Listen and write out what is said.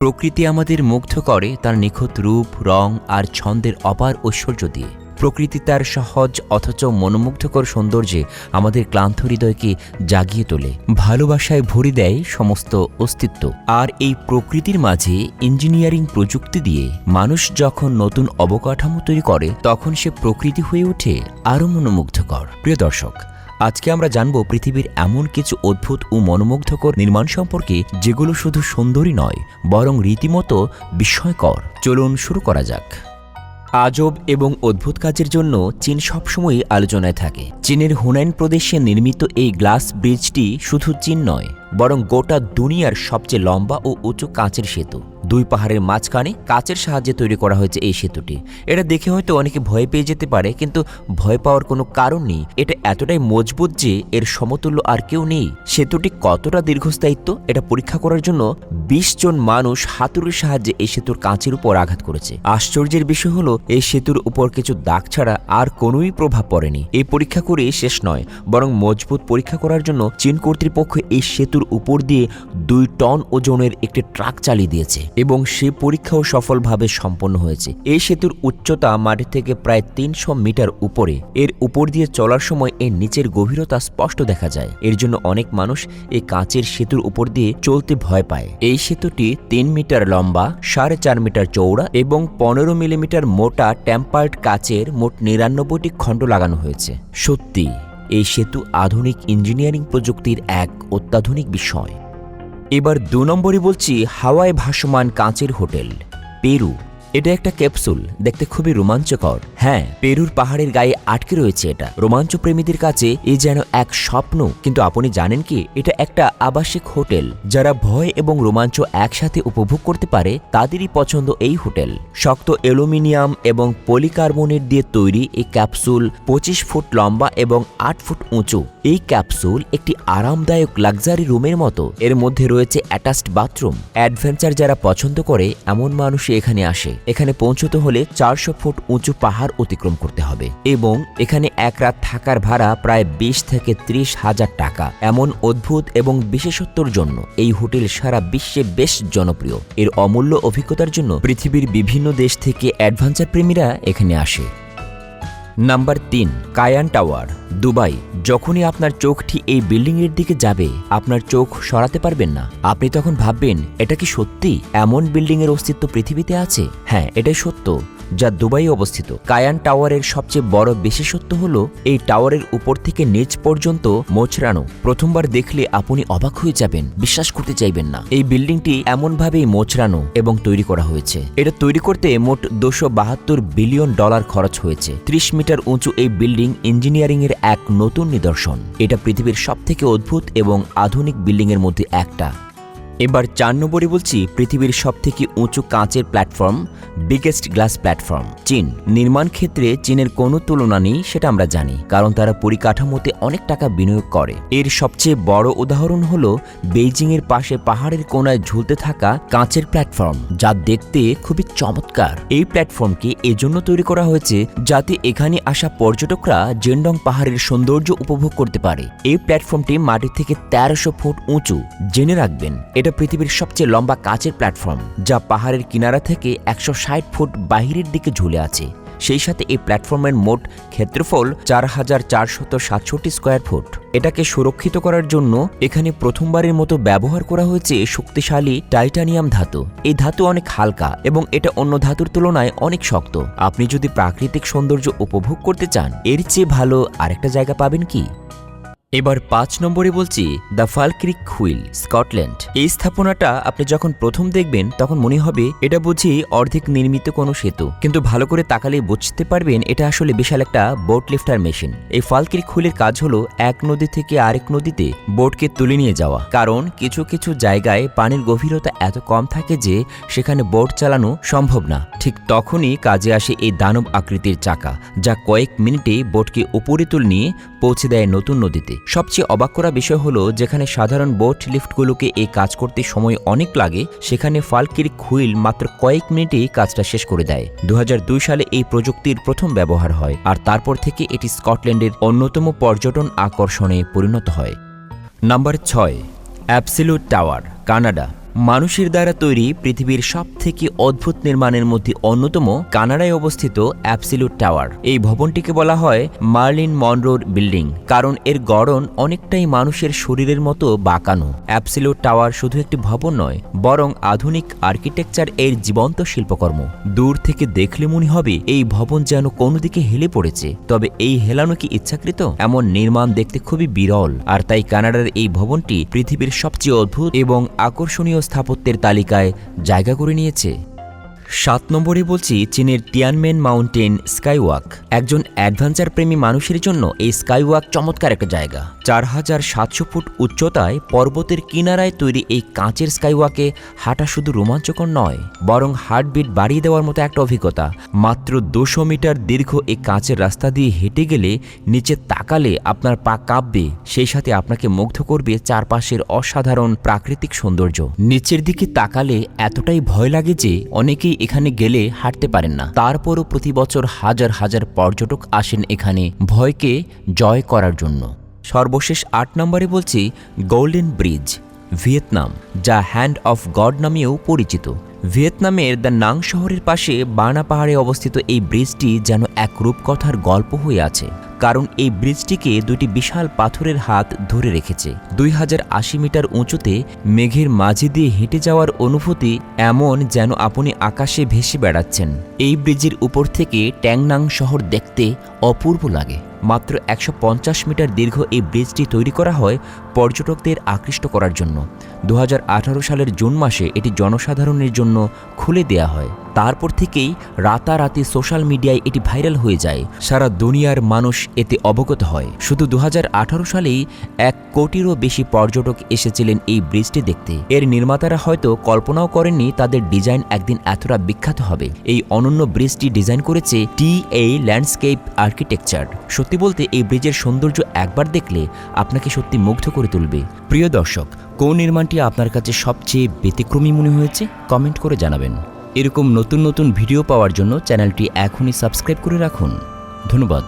প্রকৃতি আমাদের মুগ্ধ করে তার নিখুঁত রূপ, রং আর ছন্দের অপার ঐশ্বর্য দিয়ে। প্রকৃতি তার সহজ অথচ মনোমুগ্ধকর সৌন্দর্যে আমাদের ক্লান্ত হৃদয়কে জাগিয়ে তোলে। ভালোবাসায় ভরি দেয় সমস্ত অস্তিত্ব। আর এই প্রকৃতির মাঝে ইঞ্জিনিয়ারিং প্রযুক্তি দিয়ে মানুষ যখন নতুন অবকাঠামো তৈরি করে, তখন সে প্রকৃতি হয়ে ওঠে আরও মনোমুগ্ধকর। প্রিয় দর্শক আজকে আমরা জানব পৃথিবীর এমন কিছু অদ্ভুত ও মনোমুগ্ধকর নির্মাণ সম্পর্কে, যেগুলো শুধু সুন্দরী নয়, বরং রীতিমতো বিস্ময়কর। চলুন শুরু করা যাক। আজব এবং অদ্ভুত কাজের জন্য চীন সবসময়ই আলোচনায় থাকে। চীনের হুনাইন প্রদেশে নির্মিত এই গ্লাস ব্রিজটি শুধু চীন নয়, বরং গোটা দুনিয়ার সবচেয়ে লম্বা ও উঁচু কাঁচের সেতু। দুই পাহাড়ের মাঝখানে কাচের সাহায্যে তৈরি করা হয়েছে এই সেতুটি। এটা দেখে হয়তো অনেকে ভয় পেয়ে যেতে পারে, কিন্তু ভয় পাওয়ার কোনো কারণ নেই। এটা এতটাই মজবুত যে এর সমতুল্য আর কেউ নেই। সেতুটি কতটা দীর্ঘস্থায়িত্ব, এটা পরীক্ষা করার জন্য বিশ জন মানুষ হাতুড়ির সাহায্যে এই সেতুর কাঁচের উপর আঘাত করেছে। আশ্চর্যের বিষয় হলো, এই সেতুর উপর কিছু দাগ ছাড়া আর কোনোই প্রভাব পড়েনি। এই পরীক্ষা করে শেষ নয়, বরং মজবুত পরীক্ষা করার জন্য চীন কর্তৃপক্ষ এই সেতুর উপর দিয়ে দুই টন ওজনের একটি ট্রাক চালিয়ে দিয়েছে। এবং সে পরীক্ষাও সফলভাবে সম্পন্ন হয়েছে। এই সেতুর উচ্চতা মাটি থেকে প্রায় তিনশো মিটার উপরে। এর উপর দিয়ে চলার সময় এর নিচের গভীরতা স্পষ্ট দেখা যায়। এর জন্য অনেক মানুষ এই কাঁচের সেতুর উপর দিয়ে চলতে ভয় পায়। এই সেতুটি তিন মিটার লম্বা, সাড়ে চার মিটার চৌড়া এবং পনেরো মিলিমিটার মোটা টেম্পার্ড কাচের মোট নিরানব্বইটি খণ্ড লাগানো হয়েছে। সত্যি এই সেতু আধুনিক ইঞ্জিনিয়ারিং প্রযুক্তির এক অত্যাধুনিক বিষয়। এবার দু নম্বরে বলছি হাওয়ায় ভাসমান কাঁচের হোটেল পেরু। এটা একটা ক্যাপসুল, দেখতে খুবই রোমাঞ্চকর। হ্যাঁ পেরুর পাহাড়ের গায়ে আটকে রয়েছে এটা। রোমাঞ্চ প্রেমীদের কাছে এ যেন এক স্বপ্ন, কিন্তু আপনি জানেন কি, এটা একটা আবাসিক হোটেল। যারা ভয় এবং রোমাঞ্চ একসাথে উপভোগ করতে পারে, তাদেরই পছন্দ এই হোটেল। শক্ত অ্যালুমিনিয়াম এবং পলিকার্বনেট দিয়ে তৈরি এই ক্যাপসুল পঁচিশ ফুট লম্বা এবং আট ফুট উঁচু। এই ক্যাপসুল একটি আরামদায়ক লাক্সারি রুমের মতো। এর মধ্যে রয়েছে অ্যাটাচড বাথরুম। অ্যাডভেঞ্চার যারা পছন্দ করে, এমন মানুষই এখানে আসে। এখানে পৌঁছতে হলে চারশো ফুট উঁচু পাহাড় অতিক্রম করতে হবে এবং এখানে এক রাত থাকার ভাড়া প্রায় বিশ থেকে ত্রিশ হাজার টাকা। এমন অদ্ভুত এবং বিশেষত্বর জন্য এই হোটেল সারা বিশ্বে বেশ জনপ্রিয়। এর অমূল্য অভিজ্ঞতার জন্য পৃথিবীর বিভিন্ন দেশ থেকে অ্যাডভেঞ্চার প্রেমীরা এখানে আসে। নাম্বার তিন, কায়ান টাওয়ার, দুবাই। যখনই আপনার চোখটি এই বিল্ডিংয়ের দিকে যাবে, আপনার চোখ সরাতে পারবেন না। আপনি তখন ভাববেন, এটা কি সত্যি? এমন বিল্ডিংয়ের অস্তিত্ব পৃথিবীতে আছে? হ্যাঁ এটাই সত্য। যা দুবাই অবস্থিত। কায়ান টাওয়ারের সবচেয়ে বড় বিশেষত্ব হল, এই টাওয়ারের উপর থেকে নিচ পর্যন্ত মোচড়ানো প্রথমবার দেখলে আপনি অবাক হয়ে যাবেন, বিশ্বাস করতে চাইবেন না। এই বিল্ডিংটি এমনভাবেই মোচড়ানো এবং তৈরি করা হয়েছে। এটা তৈরি করতে মোট দুশো বাহাত্তর বিলিয়ন ডলার খরচ হয়েছে। ত্রিশ মিটার উঁচু এই বিল্ডিং ইঞ্জিনিয়ারিং এর এক নতুন নিদর্শন। এটা পৃথিবীর সবথেকে অদ্ভুত এবং আধুনিক বিল্ডিং এর মধ্যে একটা। এবার চার নম্বরে বলছি পৃথিবীর সবথেকে উঁচু কাঁচের প্ল্যাটফর্ম বিগেস্ট গ্লাস প্ল্যাটফর্ম চীন। নির্মাণ ক্ষেত্রে চীনের কোনো তুলনা নেই, সেটা আমরা জানি, কারণ তারা পরিকাঠামোতে অনেক টাকা বিনিয়োগ করে। এর সবচেয়ে বড় উদাহরণ হল বেইজিং এর পাশে পাহাড়ের কোনায় ঝুলতে থাকা কাঁচের প্ল্যাটফর্ম, যা দেখতে খুবই চমৎকার। এই প্ল্যাটফর্মকে এজন্য তৈরি করা হয়েছে যাতে এখানে আসা পর্যটকরা জেন্ডং পাহাড়ের সৌন্দর্য উপভোগ করতে পারে। এই প্ল্যাটফর্মটি মাটি থেকে তেরোশো ফুট উঁচু, জেনে রাখবেন। এটা পৃথিবীর সবচেয়ে লম্বা কাচের প্ল্যাটফর্ম, যা পাহাড়ের কিনারা থেকে একশো ষাট ফুট বাহিরের দিকে ঝুলে আছে। সেই সাথে এই প্ল্যাটফর্মের মোট ক্ষেত্রফল চার হাজার চারশত সাতষট্টি স্কোয়ার ফুট। এটাকে সুরক্ষিত করার জন্য এখানে প্রথমবারের মতো ব্যবহার করা হয়েছে শক্তিশালী টাইটানিয়াম ধাতু। এই ধাতু অনেক হালকা এবং এটা অন্য ধাতুর তুলনায় অনেক শক্ত। আপনি যদি প্রাকৃতিক সৌন্দর্য উপভোগ করতে চান, এর চেয়ে ভালো আরেকটা জায়গা পাবেন কি? এবার পাঁচ নম্বরে বলছি দ্য ফালক্রিক হুইল, স্কটল্যান্ড। এই স্থাপনাটা আপনি যখন প্রথম দেখবেন, তখন মনে হবে এটা বুঝি অর্ধেক নির্মিত কোনো সেতু। কিন্তু ভালো করে তাকালে বুঝতে পারবেন এটা আসলে বিশাল একটা বোট লিফটার মেশিন। এই ফালক্রিক হুইলের কাজ হলো এক নদী থেকে আরেক নদীতে বোটকে তুলে নিয়ে যাওয়া। কারণ কিছু কিছু জায়গায় পানির গভীরতা এত কম থাকে যে সেখানে বোট চালানো সম্ভব না। ঠিক তখনই কাজে আসে এই দানব আকৃতির চাকা, যা কয়েক মিনিটে বোটকে উপরে তুলে নিয়ে পৌঁছে দেয় নতুন নদীতে। সবচেয়ে অবাক করা বিষয় হলো যেখানে সাধারণ বোট লিফটগুলোকে এই কাজ করতে সময় অনেক লাগে, সেখানে ফালকির খুইল মাত্র কয়েক মিনিটেই কাজটা শেষ করে দেয়। দু হাজার দুই সালে এই প্রযুক্তির প্রথম ব্যবহার হয়, আর তারপর থেকে এটি স্কটল্যান্ডের অন্যতম পর্যটন আকর্ষণে পরিণত হয়। নাম্বার ছয় অ্যাপসিলুট টাওয়ার, কানাডা। মানুষের দ্বারা তৈরি পৃথিবীর সব থেকে অদ্ভুত নির্মাণের মধ্যে অন্যতম কানাডায় অবস্থিত অ্যাপসিলুট টাওয়ার। এই ভবনটিকে বলা হয় মার্লিন মনরোর বিল্ডিং, কারণ এর গড়ন অনেকটাই মানুষের শরীরের মতো বাঁকানো। অ্যাপসিলুট টাওয়ার শুধু একটি ভবন নয়, বরং আধুনিক আর্কিটেকচার এর জীবন্ত শিল্পকর্ম। দূর থেকে দেখলে মনে হবে এই ভবন যেন কোনো দিকে হেলে পড়েছে, তবে এই হেলানো কি ইচ্ছাকৃত? এমন নির্মাণ দেখতে খুবই বিরল, আর তাই কানাডার এই ভবনটি পৃথিবীর সবচেয়ে অদ্ভুত এবং আকর্ষণীয় স্থাপত্যের তালিকায় জায়গা করে নিয়েছে। সাত নম্বরে বলছি চীনের টিয়ানমেন মাউন্টেন স্কাইওয়াক। একজন অ্যাডভেঞ্চার প্রেমী মানুষের জন্য এই স্কাইওয়াক চমৎকার একটা জায়গা। চার হাজার সাতশো ফুট উচ্চতায় পর্বতের কিনারায় তৈরি এই কাঁচের স্কাইওয়াকে হাঁটা শুধু রোমাঞ্চকর নয়, বরং হার্টবিট বাড়িয়ে দেওয়ার মতো একটা অভিজ্ঞতা। মাত্র দুশো মিটার দীর্ঘ এই কাঁচের রাস্তা দিয়ে হেঁটে গেলে নিচে তাকালে আপনার পা কাঁপবে, সেই সাথে আপনাকে মুগ্ধ করবে চারপাশের অসাধারণ প্রাকৃতিক সৌন্দর্য। নিচের দিকে তাকালে এতটাই ভয় লাগে যে অনেকেই এখানে গেলে হাঁটতে পারেন না। তারপরও প্রতি বছর হাজার হাজার পর্যটক আসেন এখানে ভয়কে জয় করার জন্য। সর্বশেষ আট নম্বরে বলছি গোল্ডেন ব্রিজ ভিয়েতনাম, যা হ্যান্ড অফ গড নামেও পরিচিত। ভিয়েতনামের দ্য নাং শহরের পাশে বানা পাহাড়ে অবস্থিত এই ব্রিজটি যেন এক রূপকথার গল্প হয়ে আছে। কারণ এই ব্রিজটিকে দুটি বিশাল পাথরের হাত ধরে রেখেছে। দুই হাজার আশি মিটার উঁচুতে মেঘের মাঝে দিয়ে হেঁটে যাওয়ার অনুভূতি এমন যেন আপনি আকাশে ভেসে বেড়াচ্ছেন। এই ব্রিজের উপর থেকে ট্যাংনাং শহর দেখতে অপূর্ব লাগে। মাত্র একশো পঞ্চাশ মিটার দীর্ঘ এই ব্রিজটি তৈরি করা হয় পর্যটকদের আকৃষ্ট করার জন্য। দু হাজার আঠারো সালের জুন মাসে এটি জনসাধারণের জন্য খুলে দেয়া হয়। তারপর থেকেই রাতারাতি সোশ্যাল মিডিয়ায় এটি ভাইরাল হয়ে যায়। সারা দুনিয়ার মানুষ এতে অবগত হয়। শুধু দু হাজার আঠারো সালেই এক কোটিরও বেশি পর্যটক এসেছিলেন এই ব্রিজটি দেখতে। এর নির্মাতারা হয়তো কল্পনাও করেননি তাদের ডিজাইন একদিন এতটা বিখ্যাত হবে। এই অনন্য ব্রিজটি ডিজাইন করেছে টি এ ল্যান্ডস্কেপ আর্কিটেকচার। সত্যি বলতে এই ব্রিজের সৌন্দর্য একবার দেখলে আপনাকে সত্যি মুগ্ধ করে তুলবে। প্রিয় দর্শক, কোন নির্মাণটি আপনার কাছে সবচেয়ে ব্যতিক্রমী মনে হয়েছে? কমেন্ট করে জানাবেন। এরকম নতুন নতুন ভিডিও পাওয়ার জন্য চ্যানেলটি এখনই সাবস্ক্রাইব করে রাখুন। ধন্যবাদ।